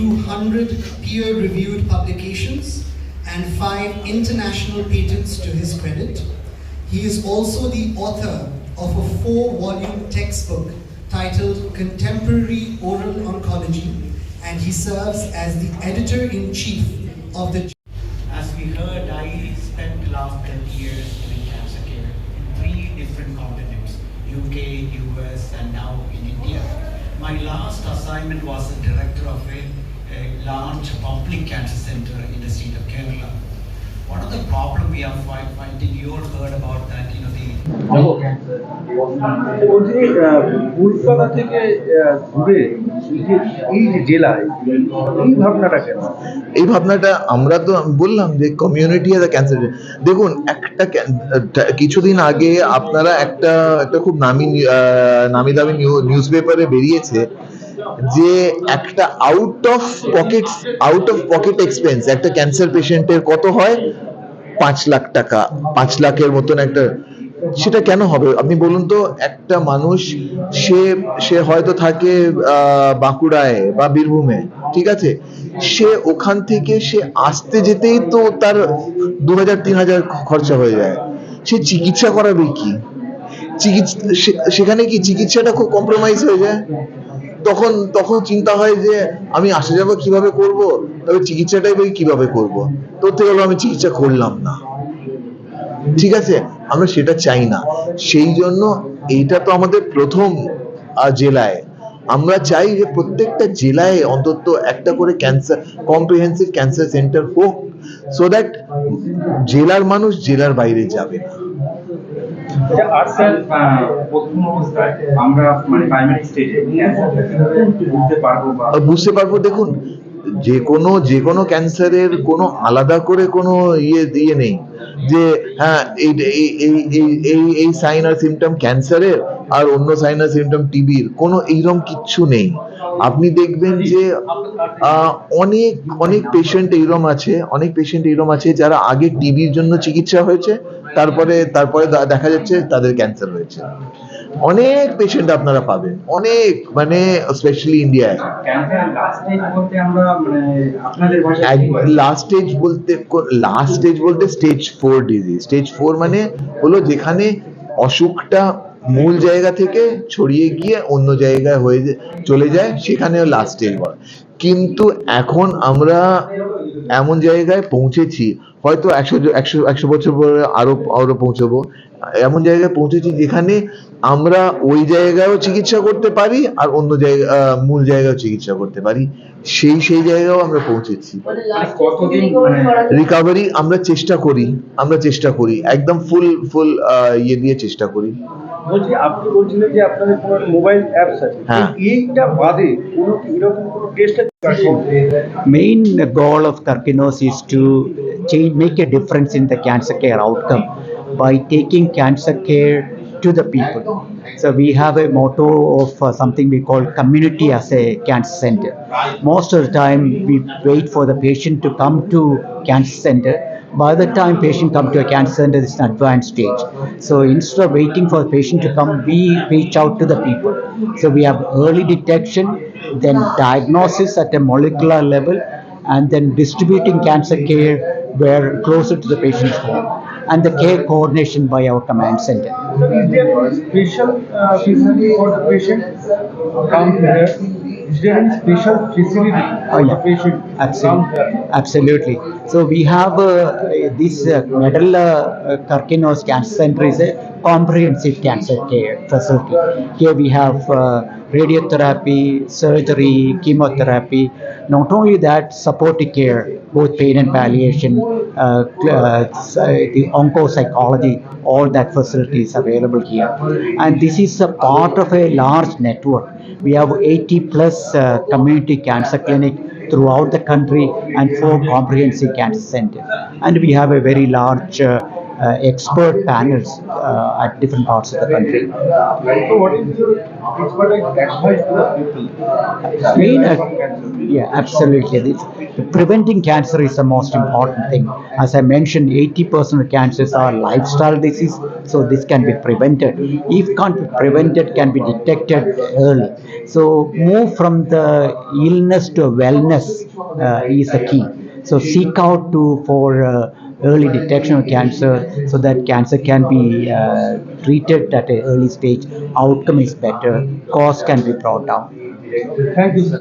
over 200 peer-reviewed publications and five international patents to his credit. He is also the author of a four-volume textbook titled Contemporary Oral Oncology, and he serves as the editor-in-chief of the As we heard, I spent the last 10 years doing cancer care in three different continents, UK, US, and now in India. My last assignment was the director of a, a large public cancer center in the state of Kerala. One of the problem we are finding, you all heard about that, you know, the বলছি কলকাতা থেকে আহ, এই যে জেলায় এই ভাবনাটা কেন এই ভাবনাটা আমরা তো বললাম যে কমিউনিটি অ্যাজ ক্যান্সার দেখুন একটা কিছুদিন আগে আপনারা একটা একটা খুব নামি নামি দামি নিউজ পেপারে বেরিয়েছে যে একটা out of pocket out of pocket expense একটা ক্যান্সার পেশেন্টের কত হয়? পাঁচ লাখ টাকা, পাঁচ লাখের মতন একটা, সেটা কেন হবে? আপনি বলুন তো, একটা মানুষ, সে সে হয়তো থাকে বাঁকুড়ায় বা বীরভূমে, ঠিক আছে? সে ওখান থেকে সে আসতে যেতেই তো তার দু হাজার তিন হাজার খরচা হয়ে যায়। সে চিকিৎসা করাবে কি? চিকিৎসা সেখানে কি চিকিৎসাটা খুব কম্প্রোমাইজ হয়ে যায়? তখন তখন চিন্তা হয় যে আমি আসা যাব কীভাবে করব? তবে চিকিৎসাটাই বা কীভাবে করব? থেকে হলো আমি চিকিৎসা করলাম না। ঠিক আছে? আমরা সেটা চাই না। সেই জন্য এইটা তো আমাদের প্রথম জেলায়। আমরা চাই যে প্রত্যেকটা জেলায় অন্তত একটা করে ক্যান্সার কম্প্রিহেন্সিভ ক্যান্সার সেন্টার হোক সো দ্যাট জেলার মানুষ জেলার বাইরে যাবে না। মানে প্রাইমারি স্টেজে বুঝতে পারব আর দেখুন, যে কোনো যে কোনো ক্যান্সারের কোনো আলাদা করে কোনো ইয়ে ইয়ে নেই। যে হ্যাঁ এই এই এই সাইন আর সিমটম ক্যান্সারের আর অন্য সাইন আর সিমটম টিবির কোনো, এইরকম কিচ্ছু নেই। আপনি দেখবেন যে আহ, অনেক অনেক পেশেন্ট এইরকম আছে অনেক পেশেন্ট এইরকম আছে যারা আগে টিবির জন্য চিকিৎসা হয়েছে তারপরে তারপরে দেখা যাচ্ছে তাদের ক্যান্সার হয়েছে। অনেক পেশেন্ট আপনারা পাবেন অনেক মানে স্পেশালি ইন্ডিয়ায় লাস্ট স্টেজ বলতে মানে স্টেজ বলতে লাস্ট স্টেজ বলতে stage four disease stage four মানে হলো যেখানে অসুখটা মূল জায়গা থেকে ছড়িয়ে গিয়ে অন্য জায়গায় হয়ে চলে যায় সেখানে লাস্ট স্টেজ কিন্তু এখন আমরা এমন জায়গায় পৌঁছেছি হয়তো একশো একশো একশো বছর পরে আরও আরও পৌঁছবো। এমন জায়গায় পৌঁছেছি যেখানে আমরা ওই জায়গায়ও চিকিৎসা করতে পারি আর অন্য জায়গা মূল জায়গায় চিকিৎসা করতে পারি। সেই সেই জায়গাও আমরা পৌঁছেছি। মানে কতদিন মানে রিকভারি আমরা চেষ্টা করি আমরা চেষ্টা করি। একদম ফুল ফুল ইয়ে দিয়ে চেষ্টা করি। বলছি আপনি বলছিলেন যে আপনাদের মোবাইল অ্যাপস আছে। হ্যাঁ। এইটা বাদে কোনো কি এরকম main goal of Karkinos is to change, make a difference in the cancer care outcome by taking cancer care to the people. So we have a motto of uh, something we call community as a cancer center. Most of the time we wait for the patient to come to cancer center. By the time patient come to a cancer center, it's an advanced stage. So instead of waiting for the patient to come, we reach out to the people. So we have early detection, then diagnosis at a molecular level, and then distributing cancer care where closer to the patient's home, and the care coordination by our command center. So is there a special uh, facility for the patient come here? Is there any special facility Oh, for the patient Absolutely, absolutely. So we have uh, this uh, Medal uh, Karkinos Cancer Center is a comprehensive cancer care facility. Here we have uh, radiotherapy, surgery, chemotherapy. Not only that, supportive care, both pain and palliation, uh, uh, uh, the oncopsychology, all that facilities available here. And this is a part of a large network. We have 80 plus uh, community cancer clinic throughout the country and four comprehensive cancer centers. And we have a very large uh, expert panels uh, at different parts of the country. So what is your expert advice to the people? Main, uh, yeah, absolutely. This, preventing cancer is the most important thing. As I mentioned, 80% of cancers are lifestyle disease, so this can be prevented. If can't be prevented, can be detected early. So move from the illness to wellness uh, is the key. So seek out to for uh, early detection of cancer so that cancer can be uh, treated at an early stage. Outcome is better. Cost can be brought down. Thank you, sir.